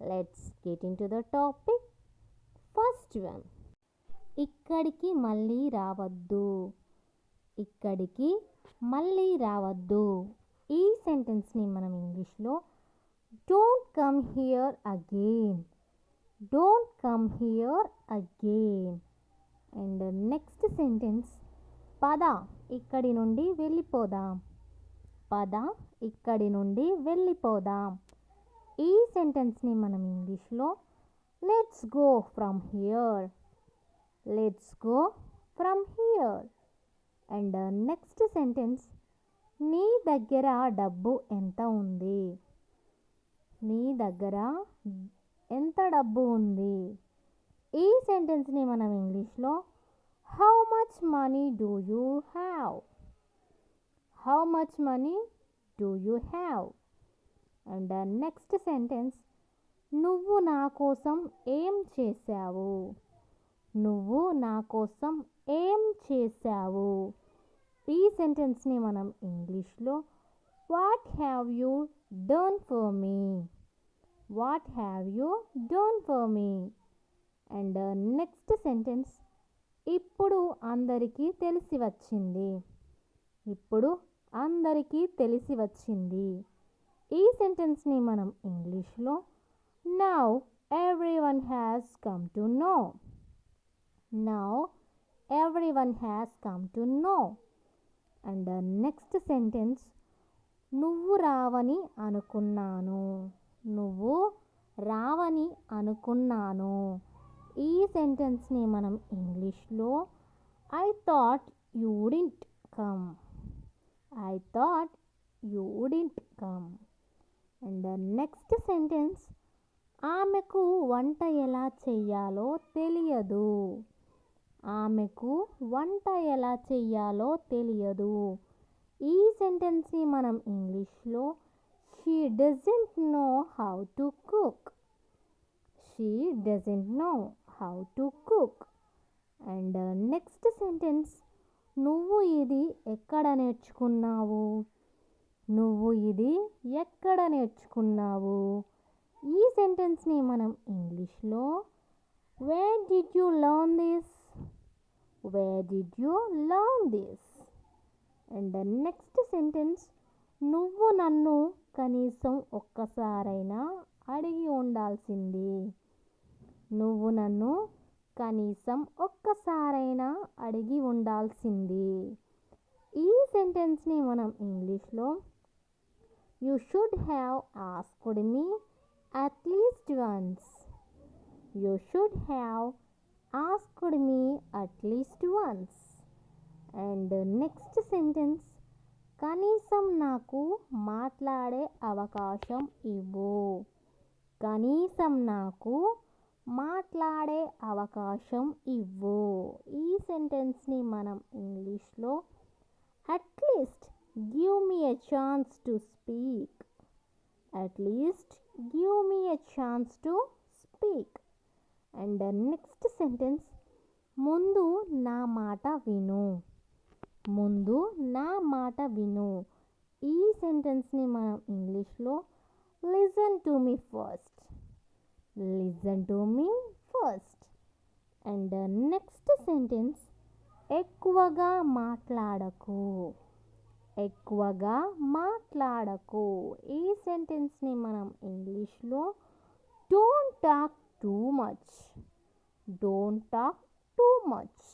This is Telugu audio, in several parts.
Let's get into the topic first one ఇక్కడికి మళ్ళీ రావద్దు. ఇక్కడికి మళ్ళీ రావద్దు. ఈ సెంటెన్స్ని మనం ఇంగ్లీష్లో don't come here again don't come here again and next sentence పద ఇక్కడి నుండి వెళ్ళిపోదాం. పద ఇక్కడి నుండి వెళ్ళిపోదాం. ఈ సెంటెన్స్ని మనం ఇంగ్లీష్లో let's go from here let's go from here and next sentence నీ దగ్గర డబ్బు ఎంత ఉంది? నీ దగ్గర ఎంత డబ్బు ఉంది? ఈ సెంటెన్స్ని మనం ఇంగ్లీష్లో how much money do you have how much money do you have and next sentence నువ్వు నా కోసం ఏం చేశావు? నువ్వు నా కోసం ఏం చేశావు? ఈ సెంటెన్స్ని మనం ఇంగ్లీష్లో what have you done for me? What have you done for me? And next sentence ఇప్పుడు అందరికీ తెలిసి వచ్చింది. ఇప్పుడు అందరికీ తెలిసి వచ్చింది. ఈ సెంటెన్స్ని మనం ఇంగ్లీష్లో now everyone has come to know now everyone has come to know and next sentence నువ్వు రావని అనుకున్నాను. నువ్వు రావని అనుకున్నాను. ఈ సెంటెన్స్ని మనం ఇంగ్లీష్లో I thought you didn't come I thought you didn't come and next sentence ఆమెకు వంట ఎలా చెయ్యాలో తెలియదు. ఆమెకు వంట ఎలా చెయ్యాలో తెలియదు. ఈ సెంటెన్స్ని మనం ఇంగ్లీష్లో she doesn't know how to cook she doesn't know how to cook and next sentence నువ్వు ఇది ఎక్కడ నేర్చుకున్నావు? నువ్వు ఇది ఎక్కడ నేర్చుకున్నావు? ఈ సెంటెన్స్ని మనం ఇంగ్లీష్లో where did you learn this where did you learn this and next sentence నువ్వు నన్ను కనీసం ఒక్కసారైనా అడిగి ఉండాల్సింది. నువ్వు నన్ను కనీసం ఒక్కసారైనా అడిగి ఉండాల్సింది. ఈ సెంటెన్స్ని మనం ఇంగ్లీష్లో you should have asked me at least once you should have asked me at least once and next sentence కనీసం నాకు మాట్లాడే అవకాశం ఇవ్వు కనీసం నాకు మాట్లాడే అవకాశం ఇవ్వు ఈ సెంటెన్స్ని మనం ఇంగ్లీష్లో at least give me a chance to speak at least give me a chance to speak and next sentence ముందు నా మాట విను. ముందు నా మాట విను. ఈ సెంటెన్స్ని మనం ఇంగ్లీష్లో listen to me first listen to me first and next sentence ఎక్కువగా మాట్లాడకు. ఎక్కువగా మాట్లాడకు. ఈ సెంటెన్స్ని మనం ఇంగ్లీష్లో don't talk too much don't talk too much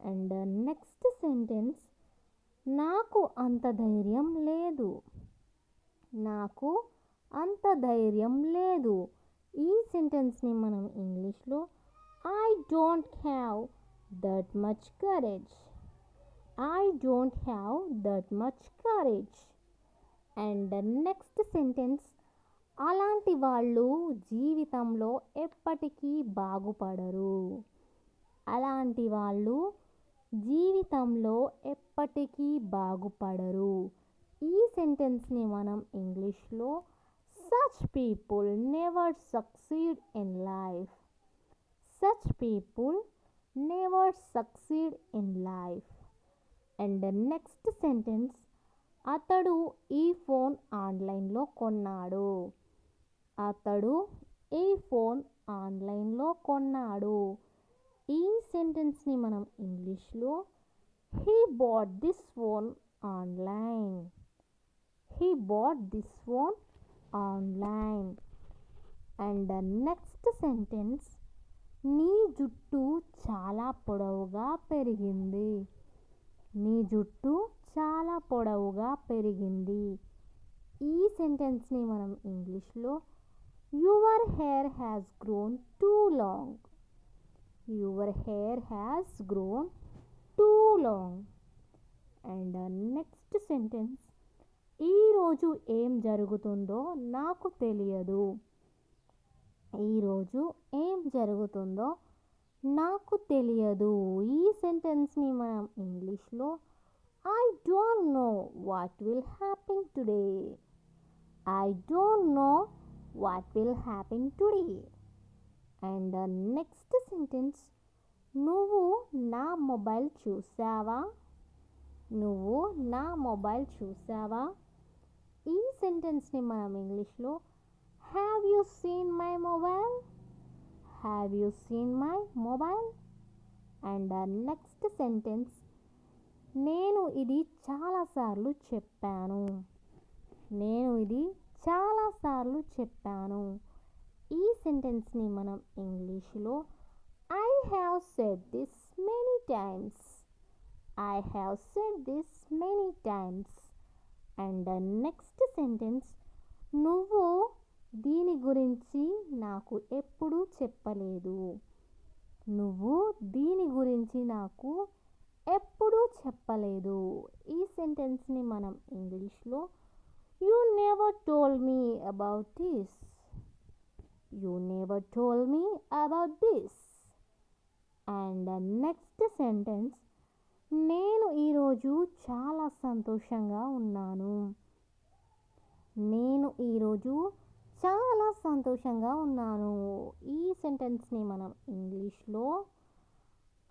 and next sentence నాకు అంత ధైర్యం లేదు నాకు అంత ధైర్యం లేదు ఈ సెంటెన్స్ని మనం ఇంగ్లీష్లో I don't have that much courage I don't have that much courage and next sentence అలాంటి వాళ్ళు జీవితంలో ఎప్పటికీ బాగుపడరు. అలాంటి వాళ్ళు జీవితంలో ఎప్పటికీ బాగుపడరు. ఈ సెంటెన్స్ని మనం ఇంగ్లీష్లో such people never succeed in life such people never succeed in life and next sentence అతడు ఈ ఫోన్ ఆన్లైన్లో కొన్నాడు. అతడు ఈ ఫోన్ ఆన్లైన్లో కొన్నాడు. ఈ సెంటెన్స్ని మనం ఇంగ్లీష్లో he bought this phone online. He bought this phone online. And next sentence నీ జుట్టు చాలా పొడవుగా పెరిగింది. నీ జుట్టు చాలా పొడవుగా పెరిగింది. ఈ సెంటెన్స్ని మనం ఇంగ్లీష్లో your hair has grown too long. Your hair has grown too long. And next sentence ఈరోజు ఏం జరుగుతుందో నాకు తెలియదు. ఈరోజు ఏం జరుగుతుందో నాకు తెలియదు. ఈ సెంటెన్స్ని మనం ఇంగ్లీష్లో I don't know what will happen today. I don't know what will happen today. And next sentence నువ్వు నా మొబైల్ చూసావా? నువ్వు నా మొబైల్ చూసావా? ఈ సెంటెన్స్ని మనం ఇంగ్లీష్లో have you seen my mobile have you seen my mobile and next sentence నేను ఇది చాలాసార్లు చెప్పాను. నేను ఇది చాలాసార్లు చెప్పాను. ఈ సెంటెన్స్ని మనం ఇంగ్లీష్లో I have said this many times I have said this many times and next sentence నువ్వు దీని గురించి నాకు ఎప్పుడూ చెప్పలేదు. నువ్వు దీని గురించి నాకు ఎప్పుడూ చెప్పలేదు. ఈ సెంటెన్స్ని మనం ఇంగ్లీష్లో you never told me about this you never told me about this and next sentence నేను ఈరోజు చాలా సంతోషంగా ఉన్నాను. నేను ఈరోజు చాలా సంతోషంగా ఉన్నాను. ఈ సెంటెన్స్ని మనం ఇంగ్లీష్లో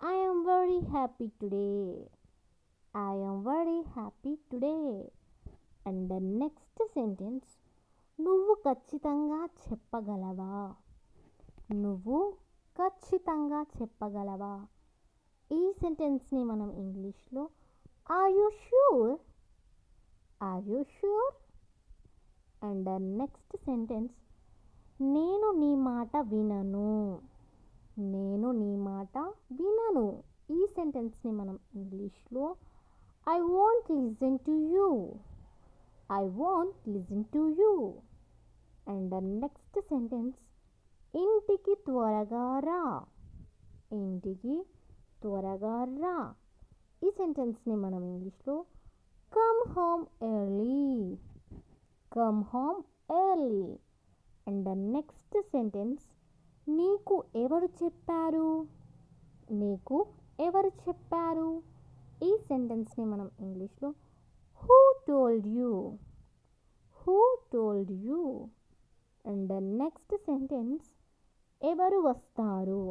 I very happy today I very happy today and next sentence నువ్వు ఖచ్చితంగా చెప్పగలవా? నువ్వు ఖచ్చితంగా చెప్పగలవా? ఈ సెంటెన్స్ని మనం ఇంగ్లీష్లో are you sure are you sure and next sentence నేను నీ మాట వినను. నేను నీ మాట వినను. ఈ సెంటెన్స్ని మనం ఇంగ్లీష్లో I want listen to you I want listen to you and next sentence ఇంటికి త్వరగా రా. ఇంటికి త్వరగా రా. ఈ సెంటెన్స్ని మనం ఇంగ్లీష్లో come home early come home early and next sentence నీకు ఎవరు చెప్పారు? నీకు ఎవరు చెప్పారు? ఈ సెంటెన్స్ని మనం ఇంగ్లీష్లో who told you who told you and the next sentence ఎవరు వస్తారు?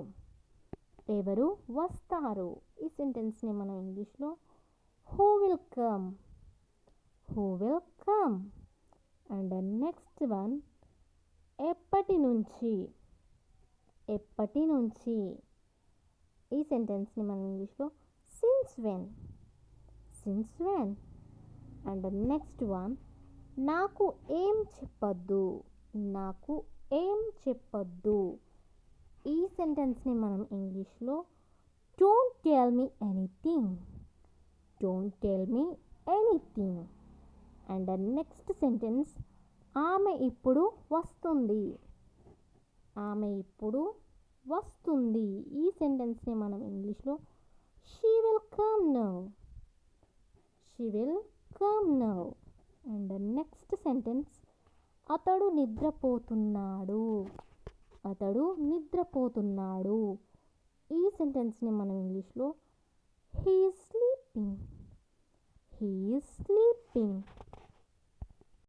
ఎవరు వస్తారు? ఈ సెంటెన్స్ని మనం ఇంగ్లీష్లో who will come who will come and next one ఎప్పటి నుంచి ఎప్పటి నుంచి ఈ సెంటెన్స్ని మనం ఇంగ్లీష్లో since when since when and next one నాకు ఏం చెప్పొద్దు నాకు ఏం చెప్పొద్దు? ఈ సెంటెన్స్ని మనం ఇంగ్లీష్లో don't tell me anything don't tell me anything and next sentence ఆమె ఇప్పుడు వస్తుంది. ఆమె ఇప్పుడు వస్తుంది. ఈ సెంటెన్స్ని మనం ఇంగ్లీష్లో she will come now she will come now and next sentence అతడు నిద్రపోతున్నాడు. అతడు నిద్రపోతున్నాడు. ఈ సెంటెన్స్ని మనం ఇంగ్లీష్లో హీ స్లీపింగ్ హీ స్లీపింగ్